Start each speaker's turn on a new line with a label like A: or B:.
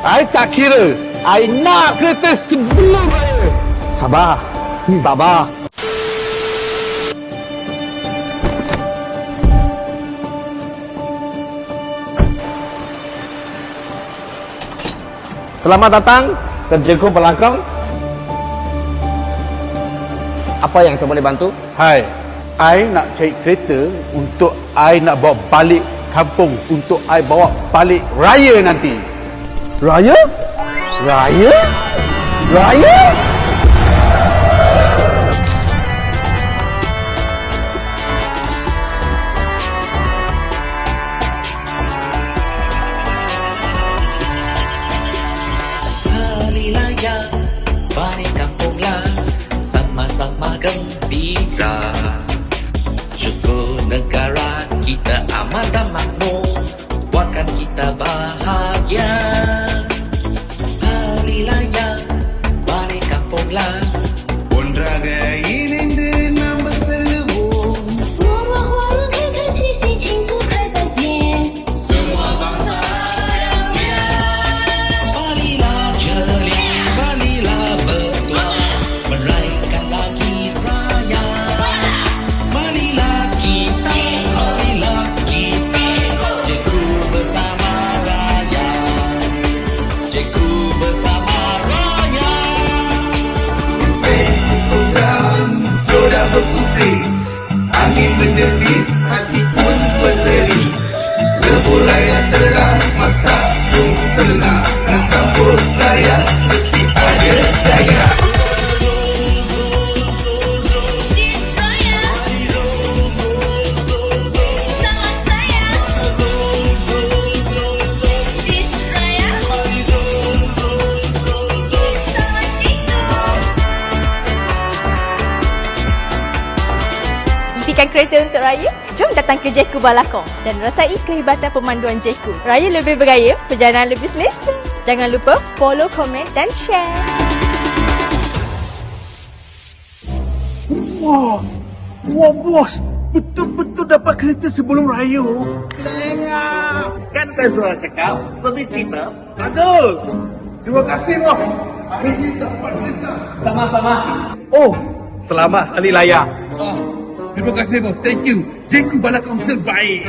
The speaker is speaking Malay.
A: I tak kira. I nak kereta sebelum raya. Sabar. Sabar. Selamat datang ke Jeko Belakang. Apa yang saya boleh bantu?
B: Hai, I nak cari kereta untuk I nak bawa balik kampung untuk I bawa balik raya nanti.
A: Raya? Raya? Raya?
C: Hari Raya Balik kampunglah Sama-sama gembira
D: I live with the sea.
E: Impikan kereta untuk raya? Jom datang ke Jeku Balakong dan rasai kehebatan pemanduan Jeku. Raya lebih bergaya, perjalanan lebih selesa. Jangan lupa follow, komen dan share.
B: Wah, wah bos. Betul-betul dapat kereta sebelum raya.
F: Kan saya sudah cakap Servis kita Bagus
B: Terima kasih bos. Hari ini dapat kereta.
F: Sama-sama Oh Selamat Hari Raya
B: Ah, terima kasih bos. Thank you. Jengku balakang terbaik.